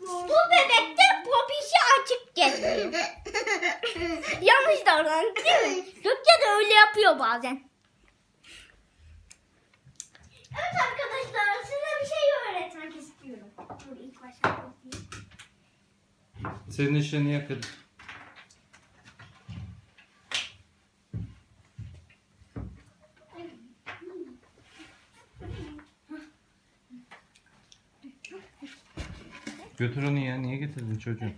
Bu bebekte popişi açık geliyor. Yanlış davrandı değil mi? Gökçe de öyle yapıyor bazen. Evet arkadaşlar size bir şey öğretmek istiyorum. Dur ilk başta Senin işini yakın. Götür onu ya. Niye getirdin çocuğu?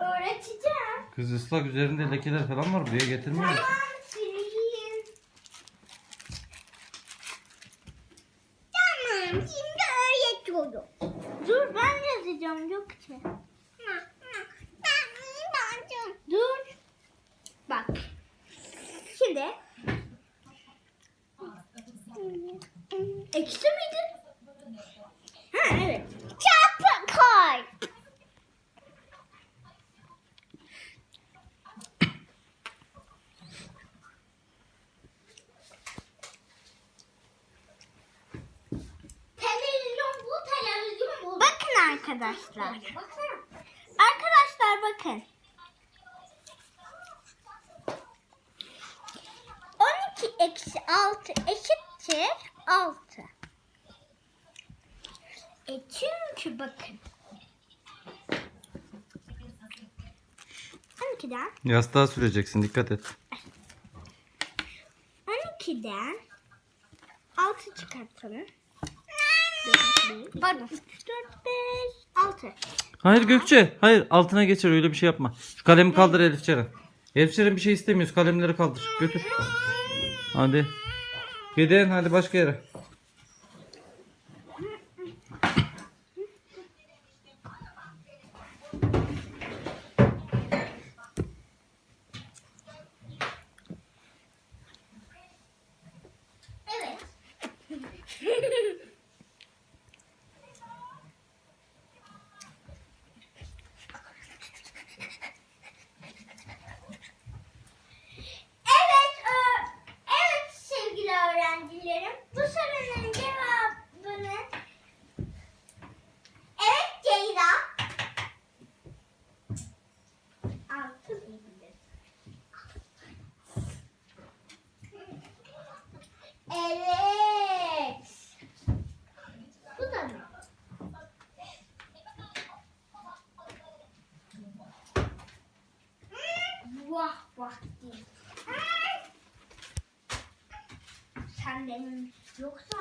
Öğreteceğim. Kız ıslak üzerinde lekeler falan var. Buraya getirmiyor musun? Tamam sileyim. Tamam şimdi öğretiyorum. Dur ben yazacağım Gökçe. Dur. Bak. Şimdi. Eksi miydi? Ha evet. Çarpı koy. Televizyon bu televizyon bu. Bakın arkadaşlar. Arkadaşlar bakın. 12 eksi 6 eşittir 6. E çünkü bakın. 12'den Yastığa süreceksin. Dikkat et. 12'den 6 çıkartalım. Pardon. 4, 5, 6. Hayır Gökçe. Hayır altına geçir öyle bir şey yapma. Şu kalemi kaldır Elif Ceren. Elif Ceren bir şey istemiyoruz. Kalemleri kaldır. Götür. Hadi. Gidin hadi başka yere. Evet, Evet. Bu da mı? Vah vah değil. Sen benim yoksa